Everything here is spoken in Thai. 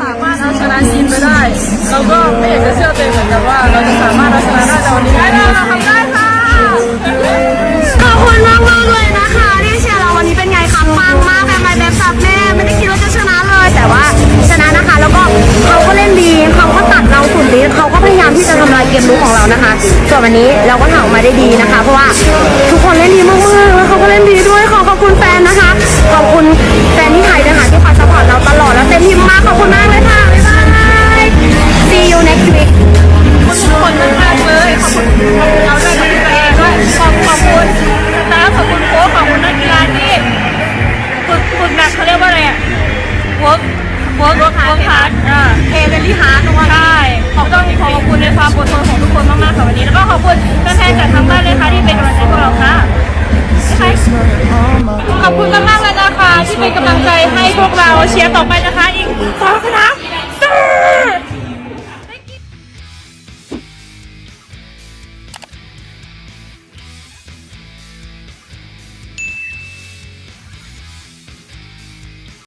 สามารถเอาชนะทีมไปได้ เราก็ไม่อยากจะเชื่อตัวเองเหมือนกันว่า เราจะสามารถเอาชนะได้ในวันนี้ได้เราทำได้ค่ะ ขอบคุณมากมากเลยนะคะที่เชียร์เราวันนี้เป็นไงคะปังมากแม่ไม่แบบสับแม่ไม่ได้คิดว่าจะชนะเลย แต่ว่าชนะนะคะ แล้วก็เขาก็เล่นดีเขาก็ตัดเราสุดฤทธิ์เขาก็พยายามที่จะทำลายเกมลุกของเรานะคะส่วนวันนี้เราก็ทำออกมาได้ดีนะคะ เพราะว่าทุกคนเล่นดีมากๆ ที่ฮาร์ดทุกคนใช่ขอบต้องขอขอบคุณในความอดทนของทุกคนมากๆค่ะวันนี้ แล้วก็ขอบคุณแฟนๆจากทางบ้านเลยค่ะที่เป็นกำลังใจพวกเราค่ะนะคะขอบคุณมากๆเลยนะคะที่เป็นกำลังใจให้พวกเราเชียร์ต่อไปนะคะอีก